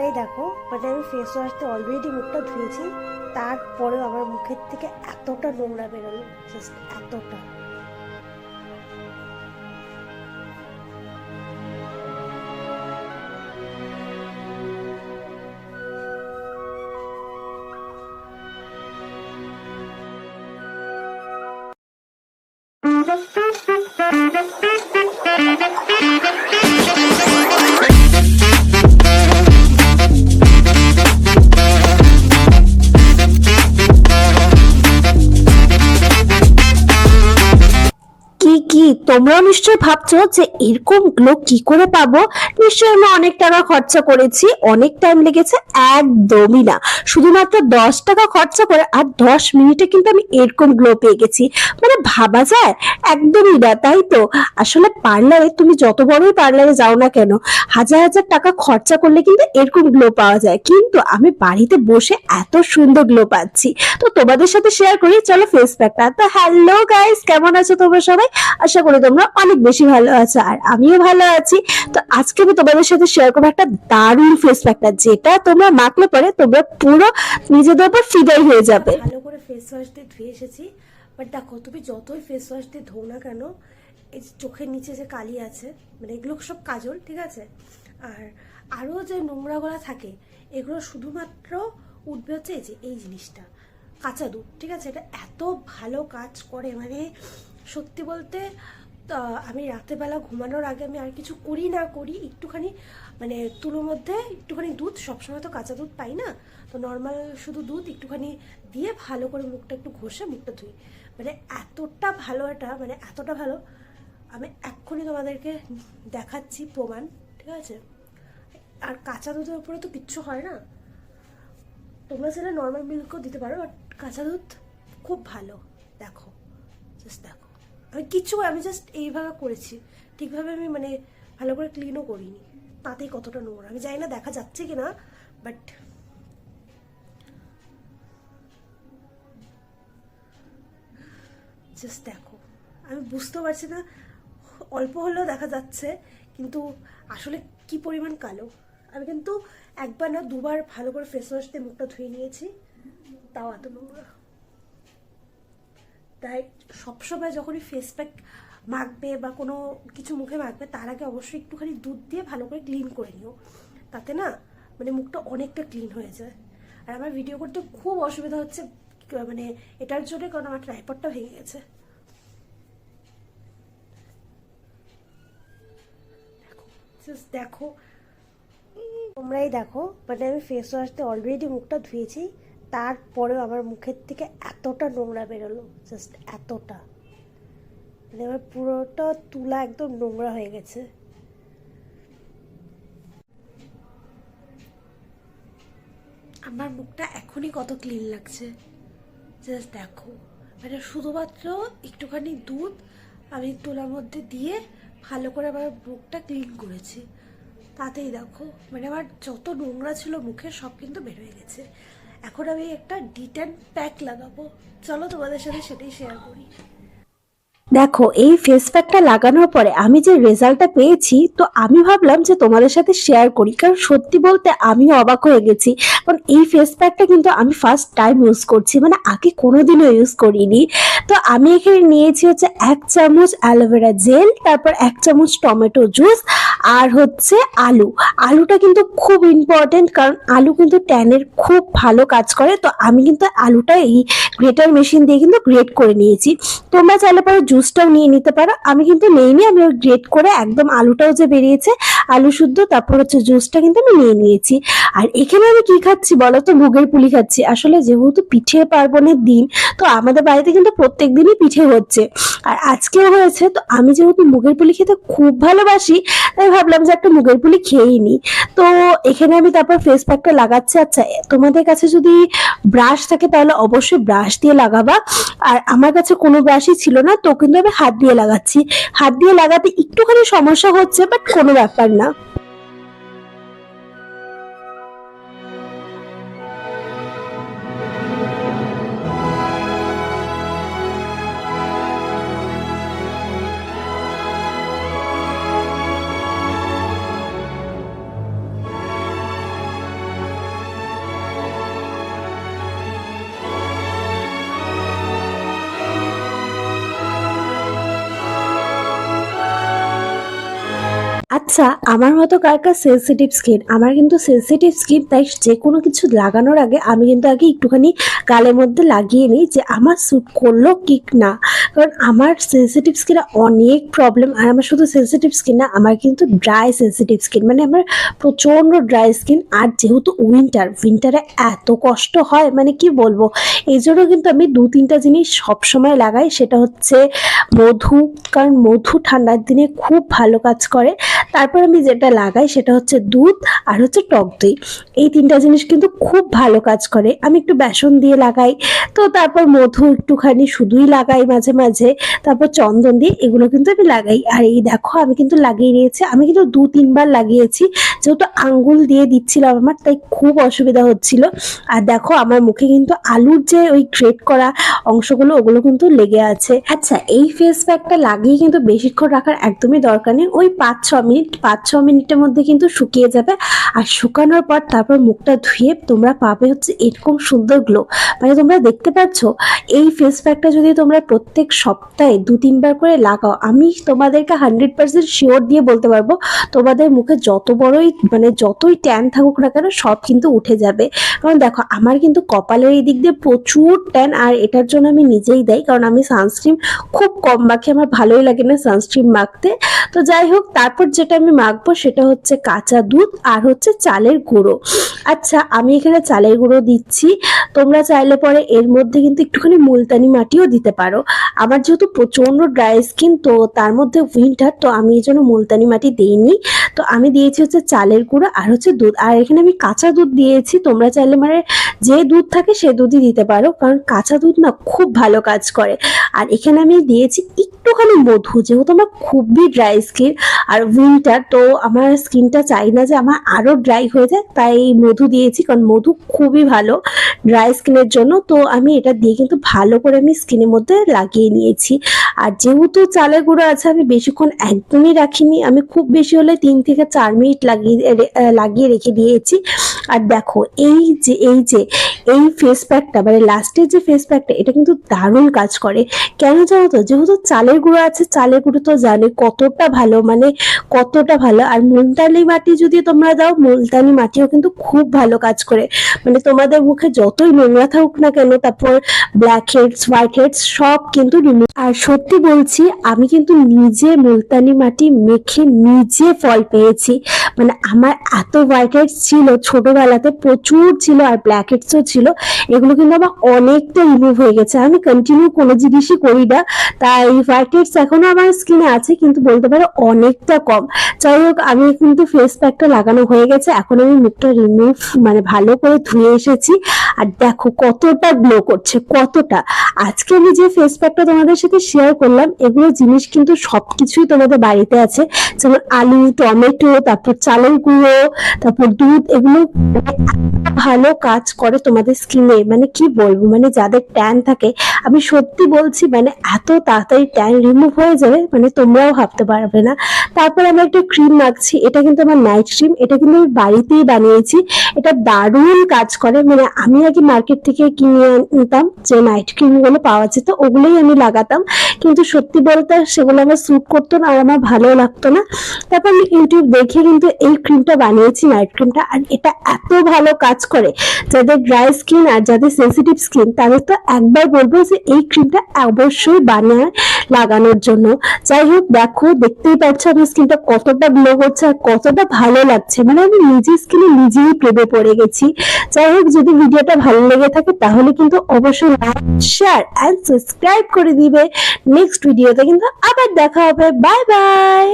তোমরাই দেখো মানে আমি ফেস ওয়াশতে অলরেডি মুখটা ধুয়েছি, তারপরেও আমার মুখের থেকে এতটা নোংরা বেরোলো জাস্ট এতটা। তোমরাও নিশ্চয়ই ভাবছ যে এরকম গ্লো কি করে পাবো? নিশ্চয়ই আমি অনেক টাকা খরচা করেছি, অনেক টাইম লেগেছে, একদমই না। শুধুমাত্র দশ টাকা খরচা করে আর দশ মিনিটে কিন্তু আমি এরকম গ্লো পেয়ে গেছি। মানে ভাবা যায়? একদমই না, তাই তো? আসলে পার্লারে তুমি যত বড়ই পার্লারে যাও না কেন, হাজার হাজার টাকা খরচা করলে কিন্তু এরকম গ্লো পাওয়া যায়। কিন্তু আমি বাড়িতে বসে এত সুন্দর গ্লো পাচ্ছি। তো তোমাদের সাথে শেয়ার করি, চলো ফেস প্যাকটা তো হ্যালো গাইস কেমন আছো তোমরা সবাই? আশা করি তোমরা অনেক বেশি ভালো আছো, আর আমিও ভালো আছি। তো আজকে আমি তোমাদের সাথে শেয়ার করব একটা দারুণ ফেস প্যাকটা যেটা তোমরা মাখলে পরে তোমরা পুরো নিজেদের উপর ফিদাই হয়ে যাবে। ভালো করে ফেস ওয়াশ দিয়ে ধুয়ে এসেছি বাট দেখো, তুমি যতই ফেস ওয়াশ দিয়ে ধো না কেন, এই যে চোখের নিচে যে কালি আছে মানে এগুলো সব কাজল, ঠিক আছে? আর আরও যে নোংরা নোংরাগুলো থাকে, এগুলো শুধুমাত্র উঠবে হচ্ছে এই যে, এই জিনিসটা, কাঁচা দুধ, ঠিক আছে? এটা এত ভালো কাজ করে মানে সত্যি বলতে আমি রাতেরবেলা ঘুমানোর আগে আমি আর কিছু করি না করি, একটুখানি মানে তুলোর মধ্যে একটুখানি দুধ, সবসময় তো কাঁচা দুধ পাই না, তো নর্মাল শুধু দুধ, একটুখানি দিয়ে ভালো করে মুখটা একটু ঘষে মুখটা ধুই। মানে এতটা ভালো এটা মানে এতটা ভালো, আমি এক্ষুনি তোমাদেরকে দেখাচ্ছি প্রমাণ, ঠিক আছে? আর কাঁচা দুধের উপরে তো কিচ্ছু হয় না। তোমরা সেটা নর্মাল মিল্কও দিতে পারো বাট কাঁচা দুধ খুব ভালো, দেখো জাস্ট দেখো। আমি কিচ্ছু আমি জাস্ট এইভাবে করেছি। ঠিকভাবে আমি মানে ভালো করে ক্লিনও করিনি। তাতেই কতটা নোংরা। আমি জানি না দেখা যাচ্ছে কি না বাট জাস্ট দেখো। আমি বুঝতে পারছি না, অল্প হলেও দেখা যাচ্ছে, কিন্তু আসলে কি পরিমাণ কালো। আমি কিন্তু একবার না দুবার ভালো করে ফেস ওয়াশ দিয়ে মুখটা ধুয়ে নিয়েছি, তাও এত নোংরা। তাই সবসময় যখনই ফেস প্যাক মাখবে বা কোনো কিছু মুখে মাখবে, তার আগে অবশ্যই একটুখানি দুধ দিয়ে ভালো করে ক্লিন করে নিও। তাতে না মানে মুখটা অনেকটা ক্লিন হয়ে যায়। আর আমার ভিডিও করতে খুব অসুবিধা হচ্ছে মানে এটার জন্য কারণ আমার ট্রাইপডটা ভেঙে গেছে। দেখো তোমরাই দেখো মানে আমি ফেস ওয়াশ দিয়ে অলরেডি মুখটা ধুয়েছি। তারপরেও আমার মুখের থেকে এতটা নোংরা বেরোলো জাস্ট এতটা। মানে আমার পুরোটা তুলা একদম নোংরা হয়ে গেছে। আমার মুখটা এখনই কত ক্লিন লাগছে। জাস্ট দেখো। মানে শুধুমাত্র একটুখানি দুধ আমি তোলার মধ্যে দিয়ে ভালো করে আমার মুখটা ক্লিন করেছি। তাতেই দেখো মানে আমার যত নোংরা ছিল মুখে সব কিন্তু বের হয়ে গেছে। এখন আমি একটা ডিটেন প্যাক লাগাবো। চলো তোমাদের সাথে সেটাই শেয়ার করি। দেখো, এই ফেস প্যাকটা লাগানোর পরে আমি যে রেজাল্টটা পেয়েছি, তো আমি ভাবলাম যে তোমাদের সাথে শেয়ার করি। কারণ সত্যি বলতে আমিও অবাক হয়ে গেছি। কারণ এই ফেস প্যাকটা কিন্তু আমি ফার্স্ট টাইম ইউজ করছি মানে আগে কোনোদিনও ইউজ করিনি। তো আমি এখানে নিয়েছি হচ্ছে এক চামচ অ্যালোভেরা জেল তারপর এক চামচ টমেটো জুস আর হচ্ছে আলু। আলুটা কিন্তু খুব ইম্পর্টেন্ট কারণ আলু কিন্তু ট্যানের খুব ভালো কাজ করে। তো আমি কিন্তু আলুটা এই গ্রেটার মেশিন দিয়ে কিন্তু গ্রেট করে নিয়েছি। তোমরা চাইলে পরে জুসটাও নিয়ে নিতে পারো। আমি কিন্তু নেইনি, আমি ওই গ্রেট করে একদম আলুটাও যে বেরিয়েছে, আলু শুদ্ধ, তারপর হচ্ছে জুসটা কিন্তু আমি নিয়ে নিয়েছি। আর এখানে আমি কি খাচ্ছি বলো তো? মুগের পুলি খাচ্ছি। আসলে যেহেতু পিঠে পার্বণের দিন, তো আমাদের বাড়িতে কিন্তু প্রত্যেক দিনই পিঠে হচ্ছে। আর আজকেও হয়েছে, তো আমি যেহেতু মুগের পুলি খেতে খুব ভালোবাসি, তাই ভাবলাম যে একটা মুগের পুলি খেয়েই নি। তো এখানে আমি তারপর ফেস প্যাকটা লাগাচ্ছি। আচ্ছা তোমাদের কাছে যদি ব্রাশ থাকে তাহলে অবশ্যই ব্রাশ দিয়ে লাগাবা। আর আমার কাছে কোনো ব্রাশই ছিল না, তো কিন্তু আমি হাত দিয়ে লাগাচ্ছি। হাত দিয়ে লাগাতে একটুখানি সমস্যা হচ্ছে বাট কোনো ব্যাপার না। আচ্ছা আমার মতো কার কার সেন্সিটিভ স্কিন আমার কিন্তু সেন্সিটিভ স্কিন তাই যে কোনো কিছু লাগানোর আগে আমি কিন্তু আগে একটুখানি গালের মধ্যে লাগিয়ে নিই যে আমার স্যুট করল কি না। কারণ আমার সেন্সিটিভ স্কিনে অনেক প্রবলেম আর আমার শুধু সেন্সিটিভ স্কিন না, আমার কিন্তু ড্রাই সেন্সিটিভ স্কিন মানে আমার প্রচণ্ড ড্রাই স্কিন আর যেহেতু উইন্টার উইন্টারে এত কষ্ট হয় মানে কি বলব? এই জন্য কিন্তু আমি দু তিনটা জিনিস সবসময় লাগাই, সেটা হচ্ছে মধু, কারণ মধু ঠান্ডার দিনে খুব ভালো কাজ করে। তারপর আমি যেটা লাগাই সেটা হচ্ছে দুধ আর হচ্ছে টক দই। এই তিনটা জিনিস কিন্তু খুব ভালো কাজ করে। আমি একটু বেসন দিয়ে লাগাই। তো তারপর মধু একটুখানি শুধুই লাগাই মাঝে মাঝে। তারপর চন্দন দিয়ে এগুলো কিন্তু আমি লাগাই। আর এই দেখো, আমি কিন্তু লাগিয়ে নিয়েছি। আমি কিন্তু দু, তিনবার লাগিয়েছি। যেহেতু আঙ্গুল দিয়ে দিচ্ছিলাম আমার, তাই খুব অসুবিধা হচ্ছিল। আর দেখো, আমার মুখে কিন্তু আলুর যে ওই গ্রেট করা অংশগুলো, ওগুলো কিন্তু লেগে আছে। আচ্ছা এই ফেস প্যাকটা লাগিয়ে কিন্তু বেশিক্ষণ রাখার একদমই দরকার নেই। ওই পাঁচ ছ মিনিট পাঁচ ছ মিনিটের মধ্যে কিন্তু শুকিয়ে যাবে। আর শুকানোর পর তারপর মুখটা ধুয়ে তোমরা পাবে হচ্ছে এরকম সুন্দর গ্লো মানে তোমরা দেখতে পাচ্ছ, এই ফেস প্যাকটা যদি তোমরা প্রত্যেক সপ্তাহে দু, তিনবার করে লাগাও, আমি তোমাদেরকে হান্ড্রেড পার্সেন্ট শিওর দিয়ে বলতে পারব, তোমাদের মুখে যত বড়ই মানে যতই ট্যান থাকুক না কেন, সব কিন্তু উঠে যাবে। কারণ দেখো, আমার কিন্তু কপালের এই দিক দিয়ে প্রচুর ট্যান আর এটার জন্য আমি নিজেই দেয়, কারণ আমি সানস্ক্রিন খুব কম মাখি, আমার ভালোই লাগে না সানস্ক্রিন মাখতে। তো যাই হোক তারপর যেটা আমি মাখবো সেটা হচ্ছে কাঁচা দুধ আর হচ্ছে চালের গুঁড়ো। আচ্ছা আমি এখানে চালের গুঁড়ো দিচ্ছি। তোমরা চাইলে পরে এর মধ্যে কিন্তু একটুখানি মুলতানি মাটিও দিতে পারো। আমার যেহেতু প্রচণ্ড ড্রাই স্কিন, তো তার মধ্যে উইন্টার তো আমি এই জন্য মুলতানি মাটি দিইনি। তো আমি দিয়েছি হচ্ছে চালের গুঁড়ো আর হচ্ছে দুধ। আর এখানে আমি কাঁচা দুধ দিয়েছি। তোমরা চাইলে মানে যে দুধ থাকে সে দুধই দিতে পারো, কারণ কাঁচা দুধ না খুব ভালো কাজ করে। আর এখানে আমি দিয়েছি একটুখানি মধু, যেহেতু আমার খুবই ড্রাই স্কিন আর উইন্টার তো আমার স্কিনটা চাই না যে আমার আরও ড্রাই হয়ে যায়, তাই মধু দিয়েছি, কারণ মধু খুবই ভালো ড্রাই স্কিনের জন্য। তো আমি এটা দিয়ে কিন্তু ভালো করে আমি স্কিনের মধ্যে লাগিয়ে নিয়েছি। আর যেহেতু চালের গুঁড়ো আছে, আমি বেশিক্ষণ একদমই রাখিনি। আমি খুব বেশি হলে তিন থেকে চার মিনিট লাগিয়ে লাগিয়ে রেখে দিয়েছি। আর দেখো, এই যে এই যে, এই ফেস প্যাকটা মানে লাস্টের যে ফেস প্যাকটা এটা কিন্তু দারুণ কাজ করে। কেন জানো তো? যেহেতু চালের গুঁড়ো আছে, চালের গুঁড়ো তো জানে কতটা ভালো মানে কতটা ভালো। আর মুলতানি মাটি যদি তোমরা দাও, মুলতানি মাটিও কিন্তু খুব ভালো কাজ করে। মানে তোমাদের মুখে যতই নোংরা থাকুক না কেন, তারপর ব্ল্যাক হেডস হোয়াইট হেডস সব কিন্তু আর সত্যি বলছি, আমি কিন্তু নিজে মুলতানি মাটি মেখে নিজে ফল পেয়েছি। মানে আমার এত হোয়াইট হেডস ছিল ছোটবেলাতে প্রচুর ছিল আর ব্ল্যাকেটসও ছিল। এগুলো কিন্তু আমার অনেকটা রিমুভ হয়ে গেছে। আমি কন্টিনিউ কোনো জিনিসই করি না। তাই ব্ল্যাকেটস এখনও এখনও আমার স্কিনে আছে, কিন্তু বলতে পারো অনেকটা কম। যাই হোক, আমি কিন্তু ফেস প্যাকটা লাগানো হয়ে গেছে। এখন আমি মুখটা রিমুভ মানে ভালো করে ধুয়ে এসেছি। আর দেখো কতটা গ্লো করছে, কতটা। আজকে আমি যে ফেস প্যাকটা তোমাদের সাথে শেয়ার করলাম, এগুলো জিনিস কিন্তু সব কিছুই তোমাদের বাড়িতে আছে। যেমন আলু, টমেটো, তারপর চালের গুঁড়ো, তারপর দুধ, এগুলো ভালো কাজ করে তোমাদের স্কিনে মানে কি বলব? মানে যাদের ট্যান থাকে, আমি সত্যি বলছি মানে এত তাড়াতাড়ি ট্যান রিমুভ হয়ে যাবে মানে তোমরাও ভাবতে পারবে না। তারপর আমি একটা ক্রিম মাখছি, এটা কিন্তু আমার নাইট ক্রিম এটা কিন্তু আমি বাড়িতেই বানিয়েছি। এটা দারুণ কাজ করে মানে আমি আগে মার্কেট থেকে কিনে নিতাম যে নাইট ক্রিমগুলো পাওয়া যেত, ওগুলোই আমি লাগাতাম। কিন্তু সত্যি বলতে সেগুলো আমার স্যুট করতো না, আর আমার ভালো লাগতো না। তারপর আমি ইউটিউব দেখে কিন্তু এই ক্রিমটা বানিয়েছি নাইট ক্রিমটা আর এটা এত ভালো কাজ করে। যাদের ড্রাই স্কিন আর যাদের সেন্সিটিভ স্কিন তাদের তো একবার বলব যে এই ক্রিমটা অবশ্যই বানিয়ে লাগানোর জন্য। যাই হোক, দেখো, দেখতেই পাচ্ছ আমার স্কিনটা কতটা গ্লো করছে আর কতটা ভালো লাগছে। মানে আমি নিজে স্কিনে নিজেই প্রেমে পড়ে গেছি। যাই হোক, যদি ভিডিওটা ভালো লেগে থাকে, তাহলে কিন্তু অবশ্যই লাইক শেয়ার অ্যান্ড সাবস্ক্রাইব করে দিবে। নেক্সট ভিডিওতে কিন্তু আবার দেখা হবে। Bye bye